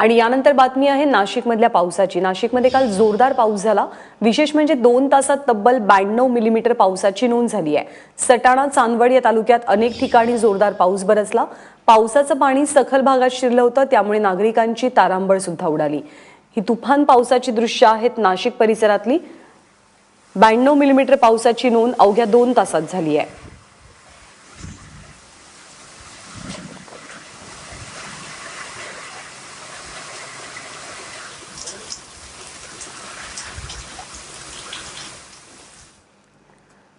आणि यानंतर बातमी आहे नाशिकमधल्या पावसाची. नाशिकमध्ये काल जोरदार पाऊस झाला. विशेष म्हणजे दोन तासात तब्बल ब्याण्णव मिलीमीटर पावसाची नोंद झाली आहे. सटाणा चांदवड या तालुक्यात अनेक ठिकाणी जोरदार पाऊस बरसला. पावसाचं पाणी सखल भागात शिरलं होतं त्यामुळे नागरिकांची तारांबळ सुद्धा उडाली. ही तुफान पावसाची दृश्य आहेत नाशिक परिसरातली. ब्याण्णव मिलीमीटर पावसाची नोंद अवघ्या दोन तासात झाली आहे.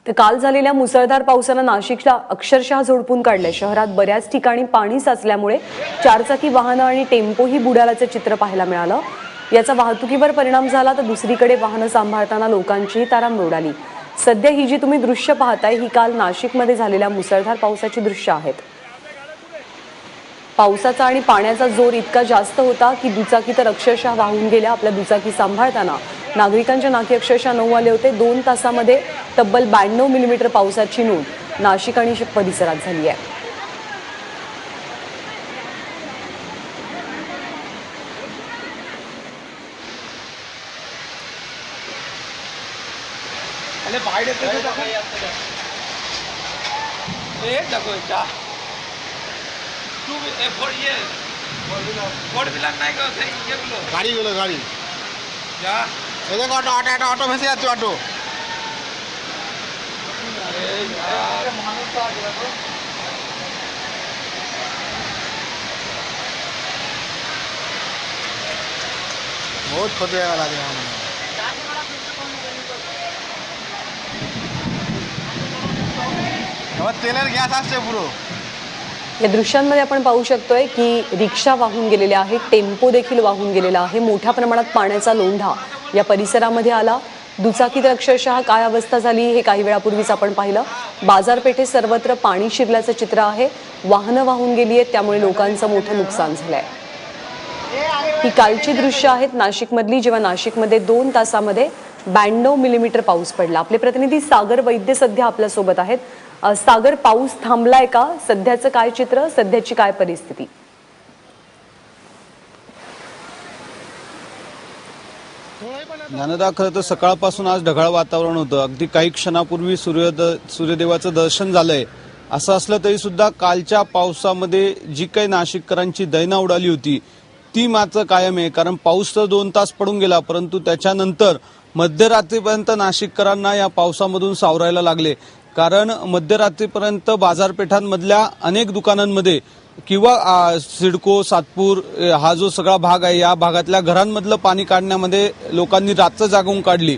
तर काल झालेल्या मुसळधार पावसानं नाशिकला अक्षरशः झोडपून काढले शहरात बऱ्याच ठिकाणी पाणी साचल्यामुळे चारचाकी वाहनं आणि टेम्पोही बुडाल्याचं चित्र पाहायला मिळालं. याचा वाहतुकीवर परिणाम झाला तर दुसरीकडे वाहनं सांभाळताना लोकांचीही तारांबळ उडाली. सध्या ही जी तुम्ही दृश्य पाहताय ही काल नाशिकमध्ये झालेल्या मुसळधार पावसाची दृश्य आहेत. पावसाचा आणि पाण्याचा जोर इतका जास्त होता की दुचाकी तर अक्षरशः वाहून गेल्या आपल्या दुचाकी सांभाळताना. नागरिकांच्या नाकी अक्षरशः नऊ आले होते. दोन तासामध्ये तब्बल ब्याण्णव मिलीमीटर पावसाची नोंद नाशिक आणि परिसरात झाली आहे. गाडी गेलो गाडी. जा. देखो ऑटो ऑटो ऑटो में से बहुत खुद लगा दिया असते पुरो या दृश्यांमध्ये आपण पाहू शकतोय की रिक्षा वाहून गेलेल्या आहेत टेम्पो देखील वाहून गेलेला आहे मोठ्या प्रमाणात पाण्याचा लोंढा. या परिसरामध्ये आला. दुचाकीत अक्षरशः काय अवस्था झाली हे काही वेळापूर्वीच आपण पाहिलं. बाजारपेठेत सर्वत्र पाणी शिरल्याचं चित्र आहे. वाहनं वाहून गेली आहेत त्यामुळे लोकांचं मोठं नुकसान झालंय. ही कालची दृश्य आहेत नाशिकमधली जेव्हा नाशिकमध्ये दोन तासामध्ये ब्याण्णव मिलीमीटर पाऊस पडला. आपले प्रतिनिधी सागर वैद्य सध्या आपल्यासोबत आहेत. सागर पाऊस थांबलाय का? सध्याचं काय चित्र? सध्याची काय परिस्थिती? ज्ञानदा खरं तर सकाळपासून आज ढगाळ वातावरण होतं. अगदी काही क्षणापूर्वी सूर्योद सूर्यदेवाचं दर्शन झालंय. असं असलं तरी सुद्धा कालच्या पावसामध्ये जी काही नाशिककरांची दैना उडाली होती ती मात्र कायम आहे. कारण पाऊस तर दोन तास पडून गेला परंतु त्याच्यानंतर मध्यरात्रीपर्यंत नाशिककरांना या पावसामधून सावरायला लागले. कारण मध्यरात्रीपर्यंत बाजारपेठांमधल्या अनेक दुकानांमध्ये किंवा सिडको सातपूर हा जो सगळा भाग आहे या भागातल्या घरांमधलं पाणी काढण्यामध्ये लोकांनी रात्र जागवून काढली.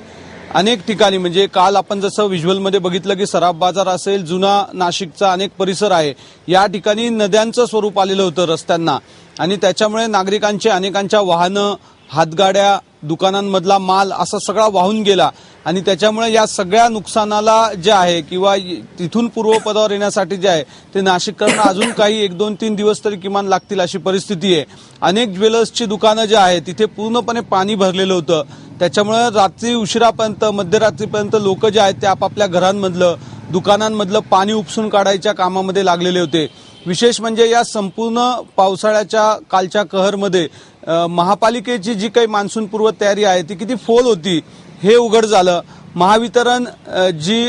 अनेक ठिकाणी म्हणजे काल आपण जसं व्हिज्युअलमध्ये बघितलं की सराफ बाजार असेल जुना नाशिकचा अनेक परिसर आहे या ठिकाणी नद्यांचं स्वरूप आलेलं होतं रस्त्यांना. आणि त्याच्यामुळे नागरिकांचे अनेकांच्या वाहनं हातगाड्या दुकानांमधला माल असा सगळा वाहून गेला. आणि त्याच्यामुळे या सगळ्या नुकसानाला जे आहे किंवा तिथून पूर्वपदावर येण्यासाठी जे आहे ते नाशिककरांना अजून काही एक दोन तीन दिवस तरी किमान लागतील अशी परिस्थिती आहे. अनेक ज्वेलर्सची दुकानं जे आहे तिथे पूर्णपणे पाणी भरलेलं होतं. त्याच्यामुळे रात्री उशिरापर्यंत मध्यरात्रीपर्यंत लोक जे आहेत ते आपापल्या घरांमधलं दुकानांमधलं पाणी उपसून काढायच्या कामामध्ये लागलेले होते. विशेष म्हणजे या संपूर्ण पावसाळ्याच्या कालच्या कहरमध्ये महापालिकेची जी काही मान्सूनपूर्व तयारी आहे ती किती फोल होती हे उघड झालं. महावितरण जी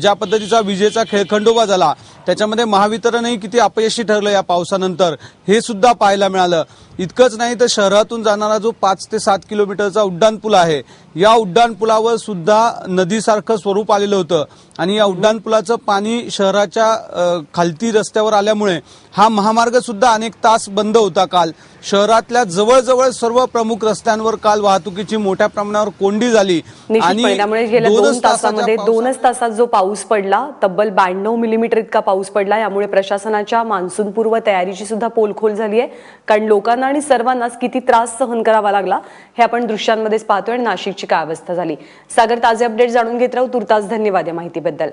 ज्या पद्धतीचा विजेचा खेळखंडोबा झाला त्याच्यामध्ये महावितरणही किती अपयशी ठरलं या पावसानंतर हे सुद्धा पाहायला मिळालं. इतकंच नाही तर शहरातून जाणारा जो पाच ते सात किलोमीटरचा उड्डाणपूल आहे या उड्डाणपुलावर सुद्धा नदीसारखं स्वरूप आलेलं होतं. आणि या उड्डाणपुलाचं पाणी शहराच्या खालती रस्त्यावर आल्यामुळे हा महामार्ग सुद्धा अनेक तास बंद होता काल. शहरातल्या जवळजवळ सर्व प्रमुख रस्त्यांवर काल वाहतुकीची मोठ्या प्रमाणावर कोंडी झाली. त्यामुळे गेल्या दोन तासामध्ये दोनच तासात जो पाऊस पडला तब्बल ब्याण्णव मिलीमीटर इतका पाऊस पडला यामुळे प्रशासनाच्या मान्सूनपूर्व तयारीची सुद्धा पोलखोल झाली आहे कारण लोकांना आणि सर्वांनाच किती त्रास सहन करावा लागला हे आपण दृश्यांमध्येच पाहतोय आणि नाशिकची काय अवस्था झाली. सागर ताजे अपडेट जाणून घेत राहू. तुर्तास धन्यवाद या माहितीबद्दल.